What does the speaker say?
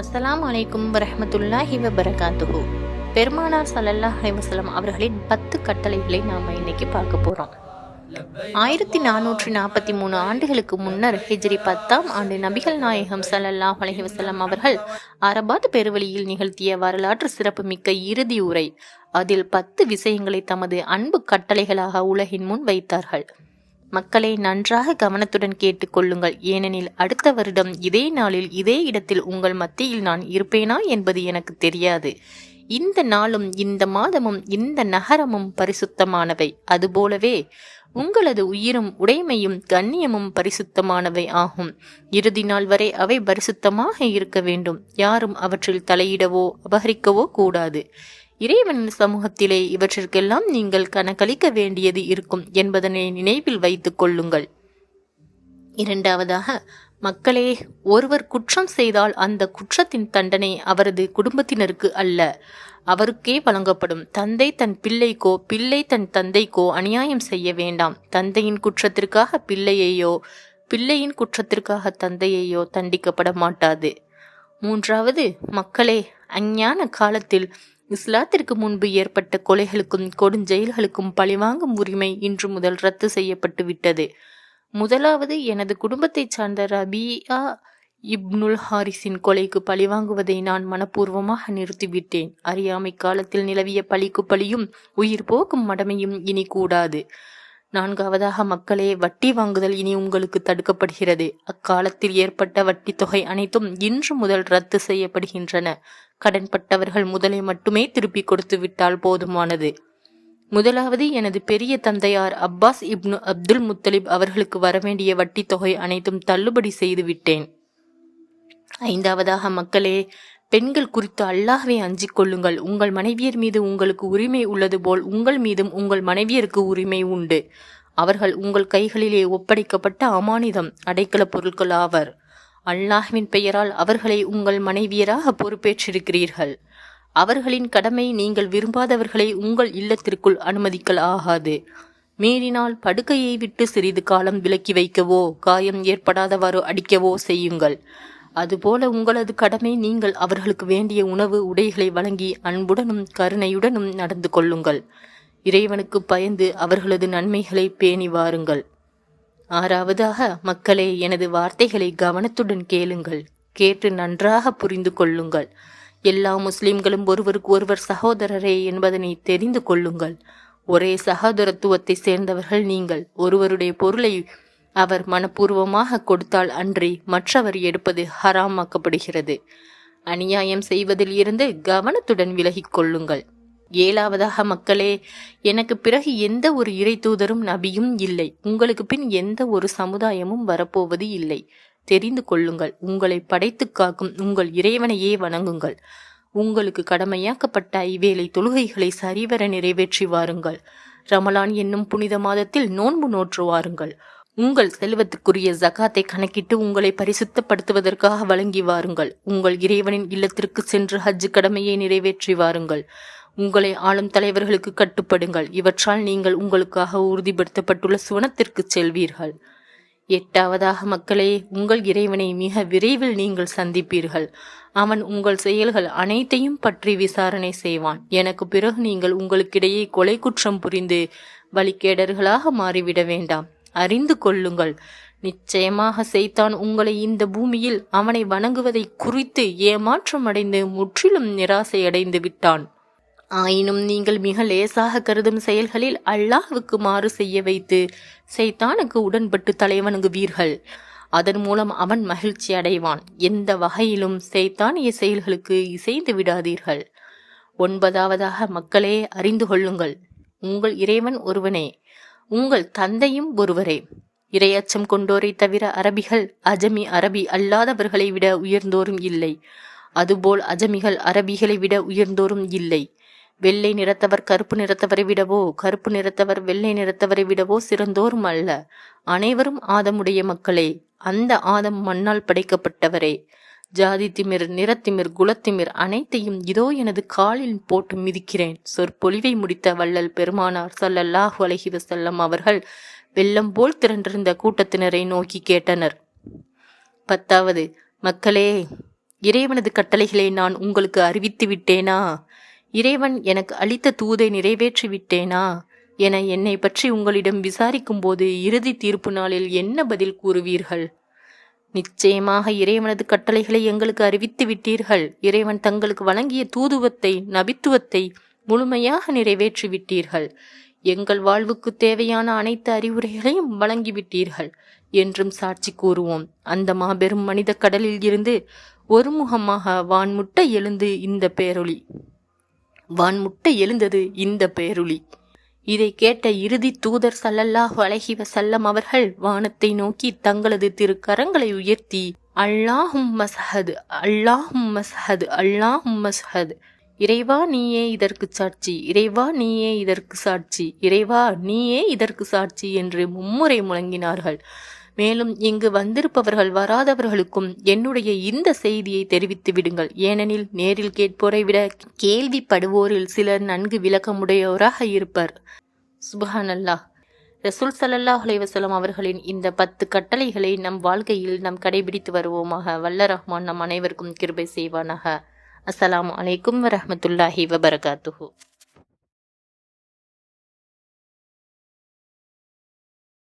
அஸ்லாம் அலைக்கும் வரமத்துல்லாஹி வபரகாத்துஹு. பெருமானார் சல்லல்லா அலைஹி அவர்களின் பத்து கட்டளைகளை நாம் இன்னைக்கு பார்க்க போகிறோம் ஆயிரத்தி நானூற்றி நாற்பத்தி மூணு ஆண்டுகளுக்கு முன்னர் ஹிஜ்ரி பத்தாம் ஆண்டு நபிகள் நாயகம் சல்லல்லா அலைஹி அவர்கள் அரபாத் பெருவழியில் நிகழ்த்திய வரலாற்று சிறப்புமிக்க இறுதி உரை. அதில் பத்து விஷயங்களை தமது அன்பு கட்டளைகளாக உலகின் முன் வைத்தார்கள். மக்களை நன்றாக கவனத்துடன் கேட்டுக்கொள்ளுங்கள். ஏனெனில் அடுத்த வருடம் இதே நாளில் இதே இடத்தில் உங்கள் மத்தியில் நான் இருப்பேனா என்பது எனக்கு தெரியாது. இந்த நாளும் இந்த மாதமும் இந்த நகரமும் பரிசுத்தமானவை. அதுபோலவே உங்களது உயிரும் உடைமையும் கண்ணியமும் பரிசுத்தமானவை ஆகும். இறுதி நாள் வரை அவை பரிசுத்தமாக இருக்க வேண்டும். யாரும் அவற்றில் தலையிடவோ அபகரிக்கவோ கூடாது. இறைவனின் சமூகத்திலே இவற்றிற்கெல்லாம் நீங்கள் கணக்களிக்க வேண்டியது இருக்கும் என்பதனை நினைவில் வைத்துக் கொள்ளுங்கள். இரண்டாவதாக மக்களே ஒருவர் குற்றம் செய்தால் அந்த குற்றத்தின் தண்டனை அவரது குடும்பத்தினருக்கு அல்ல. அவருக்கே வழங்கப்படும். தந்தை தன் பிள்ளைக்கோ பிள்ளை தன் தந்தைக்கோ அநியாயம் செய்ய வேண்டாம். தந்தையின் குற்றத்திற்காக பிள்ளையையோ பிள்ளையின் குற்றத்திற்காக தந்தையையோ தண்டிக்கப்பட மாட்டாது. மூன்றாவது மக்களே அஞ்ஞான காலத்தில் இஸ்லாத்திற்கு முன்பு ஏற்பட்ட கொலைகளுக்கும் கொடுஞ்செயல்களுக்கும் பழிவாங்கும் உரிமை இன்று முதல் ரத்து செய்யப்பட்டு விட்டது. முதலாவது எனது குடும்பத்தைச் சார்ந்த ரபியா இப்னுல் ஹாரிஸின் கொலைக்கு பழிவாங்குவதை நான் மனப்பூர்வமாக நிறுத்திவிட்டேன். அறியாமை காலத்தில் நிலவிய பழிக்கு பழியும் உயிர் போக்கும் மடமையும் இனி கூடாது. நான்காவதாக மக்களே வட்டி வாங்குதல் இனி உங்களுக்கு தடுக்கப்படுகிறது. அக்காலத்தில் ஏற்பட்ட வட்டி தொகை அனைத்தும் இன்று முதல் ரத்து செய்யப்படுகின்றன. கடன்பட்டவர்கள் முதலை மட்டுமே திருப்பி கொடுத்து விட்டால் போதுமானது. முதலாவது எனது பெரிய தந்தையார் அப்பாஸ் இப்னு அப்துல் முத்தலிப் அவர்களுக்கு வரவேண்டிய வட்டி தொகை அனைத்தும் தள்ளுபடி செய்து விட்டேன். ஐந்தாவதாக மக்களே பெண்கள் குறித்து அல்லாஹ்வை அஞ்சிக் கொள்ளுங்கள். உங்கள் மனைவியர் மீது உங்களுக்கு உரிமை உள்ளது போல் உங்கள் மீதும் உங்கள் மனைவியருக்கு உரிமை உண்டு. அவர்கள் உங்கள் கைகளிலே ஒப்படைக்கப்பட்ட அமானிதம் அடைக்கல பொருட்கள் ஆவர். அல்லாஹ்வின் பெயரால் அவர்களை உங்கள் மனைவியராக பொறுப்பேற்றிருக்கிறீர்கள். அவர்களின் கடமை நீங்கள் விரும்பாதவர்களை உங்கள் இல்லத்திற்குள் அனுமதிக்கல் ஆகாது. மீறினால் படுக்கையை விட்டு சிறிது காலம் விலக்கி வைக்கவோ காயம் ஏற்படாதவாறு அடிக்கவோ செய்யுங்கள். அதுபோல உங்களது கடமை நீங்கள் அவர்களுக்கு வேண்டிய உணவு உடைகளை வழங்கி அன்புடனும் கருணையுடனும் நடந்து கொள்ளுங்கள். இறைவனுக்கு பயந்து அவர்களது நன்மைகளை பேணி வாருங்கள். ஆறாவதாக மக்களே எனது வார்த்தைகளை கவனத்துடன் கேளுங்கள். கேட்டு நன்றாக புரிந்து கொள்ளுங்கள். எல்லா முஸ்லிம்களும் ஒருவருக்கு ஒருவர் சகோதரரே என்பதனை தெரிந்து கொள்ளுங்கள். ஒரே சகோதரத்துவத்தை சேர்ந்தவர்கள் நீங்கள். ஒருவருடைய பொருளை அவர் மனப்பூர்வமாக கொடுத்தால் அன்றி மற்றவர் எடுப்பது ஹராமாக்கப்படுகிறது. அநியாயம் செய்வதில் இருந்து கவனத்துடன் விலகிக் கொள்ளுங்கள். ஏழாவதாக மக்களே எனக்கு பிறகு எந்த ஒரு இறை தூதரும் நபியும் இல்லை. உங்களுக்கு பின் எந்த ஒரு சமுதாயமும் வரப்போவது இல்லை. தெரிந்து கொள்ளுங்கள். உங்களை படைத்து காக்கும் உங்கள் இறைவனையே வணங்குங்கள். உங்களுக்கு கடமையாக்கப்பட்ட ஐவேளை தொழுகைகளை சரிவர நிறைவேற்றி வாருங்கள். ரமலான் என்னும் புனித மாதத்தில் நோன்பு நோற்று வாருங்கள். உங்கள் செல்வத்துக்குரிய ஜகாத்தை கணக்கிட்டு உங்களை பரிசுத்தப்படுத்துவதற்காக வழங்கி வாருங்கள். உங்கள் இறைவனின் இல்லத்திற்கு சென்று ஹஜ் கடமையை நிறைவேற்றி வாருங்கள். உங்களை ஆளும் தலைவர்களுக்கு கட்டுப்படுங்கள். இவற்றால் நீங்கள் உங்களுக்காக உறுதிப்படுத்தப்பட்டுள்ள சுவனத்திற்கு செல்வீர்கள். எட்டாவதாக மக்களே உங்கள் இறைவனை மிக விரைவில் நீங்கள் சந்திப்பீர்கள். அவன் உங்கள் செயல்கள் அனைத்தையும் பற்றி விசாரணை செய்வான். எனக்கு பிறகு நீங்கள் உங்களுக்கிடையே கொலை குற்றம் புரிந்து வழிகேடர்களாக மாறிவிட வேண்டாம். அறிந்து கொள்ளுங்கள். நிச்சயமாக செய்தான் உங்களை இந்த பூமியில் அவனை வணங்குவதை குறித்து ஏமாற்றம் அடைந்து முற்றிலும் நிராசை அடைந்து விட்டான். ஆயினும் நீங்கள் மிக லேசாக கருதும் செயல்களில் அல்லாஹுக்கு மாறு செய்ய வைத்து செய்தானுக்கு உடன்பட்டு தலைவணங்குவீர்கள். அதன் மூலம் அவன் மகிழ்ச்சி அடைவான். எந்த வகையிலும் சைத்தானிய செயல்களுக்கு இசைந்து விடாதீர்கள். ஒன்பதாவதாக மக்களே அறிந்து கொள்ளுங்கள். உங்கள் இறைவன் ஒருவனே. உங்கள் தந்தையும் ஒருவரே. இரையச்சம் கொண்டோரை தவிர அரபிகள் அஜமி அரபி அல்லாதவர்களை விட உயர்ந்தோரும் இல்லை. அதுபோல் அஜமிகள் அரபிகளை விட உயர்ந்தோரும் இல்லை. வெள்ளை நிறத்தவர் கருப்பு நிறத்தவரை விடவோ கருப்பு நிறத்தவர் வெள்ளை நிறத்தவரை விடவோ சிறந்தோரும் அல்ல. அனைவரும் ஆதமுடைய மக்களே அந்த ஆதம் மண்ணால் படைக்கப்பட்டவரே. ஜாதி திமிர் நிறத்திமிர் குலத்திமிர் அனைத்தையும் இதோ எனது காலில் போட்டு மிதிக்கிறேன். சொற்பொழிவை முடித்த வள்ளல் பெருமானார் சல்லல்லாஹ் அலைஹி வசல்லம் அவர்கள் வெள்ளம் போல் திரண்டிருந்த கூட்டத்தினரை நோக்கி கேட்டனர். பத்தாவது மக்களே இறைவனது கட்டளைகளை நான் உங்களுக்கு அறிவித்து விட்டேனா? இறைவன் எனக்கு அளித்த தூதை நிறைவேற்றி விட்டேனா? என என்னை பற்றி உங்களிடம் விசாரிக்கும்போது இறுதி தீர்ப்பு நாளில் என்ன பதில் கூறுவீர்கள்? நிச்சயமாக இறைவனது கட்டளைகளை எங்களுக்கு அறிவித்து விட்டீர்கள். இறைவன் தங்களுக்கு வழங்கிய தூதுவத்தை நபித்துவத்தை முழுமையாக நிறைவேற்றி விட்டீர்கள் எங்கள் வாழ்வுக்கு தேவையான அனைத்து அறிவுரைகளையும் வழங்கிவிட்டீர்கள் என்றும் சாட்சி கூறுவோம். அந்த மாபெரும் மனித கடலில் இருந்து ஒருமுகமாக வான்முட்டை எழுந்து இந்த பேரொளி. வான்முட்டை எழுந்தது இந்த பேரொளி. இதை கேட்ட இறுதி தூதர் சல்லல்லாஹ் அலஹி வசல்லம் அவர்கள் வானத்தை நோக்கி தங்களது திருக்கரங்களை உயர்த்தி அல்லாஹும் மசஹது அல்லாஹும் மசஹது அல்லாஹும் மசஹது இறைவா நீயே இதற்கு சாட்சி இறைவா நீயே இதற்கு சாட்சி இறைவா நீயே இதற்கு சாட்சி என்று மும்முறை முழங்கினார்கள். மேலும் இங்கு வந்திருப்பவர்கள் வராதவர்களுக்கும் என்னுடைய இந்த செய்தியை தெரிவித்து விடுங்கள். ஏனெனில் நேரில் கேட்போரை விட கேள்விப்படுவோரில் சிலர் நன்கு விளக்கமுடையோராக இருப்பர். சுபஹானல்லாஹ். ரசூல் சல்லல்லாஹ் அலைவசலம் அவர்களின் இந்த பத்து கட்டளைகளை நம் வாழ்க்கையில் நாம் கடைபிடித்து வருவோமாக. வல்ல ரஹ்மான் நம் அனைவருக்கும் கிருபை செய்வானாக. அஸ்லாம் அலைக்கும் வரமத்துல்லாஹி வபரகாத்துஹு.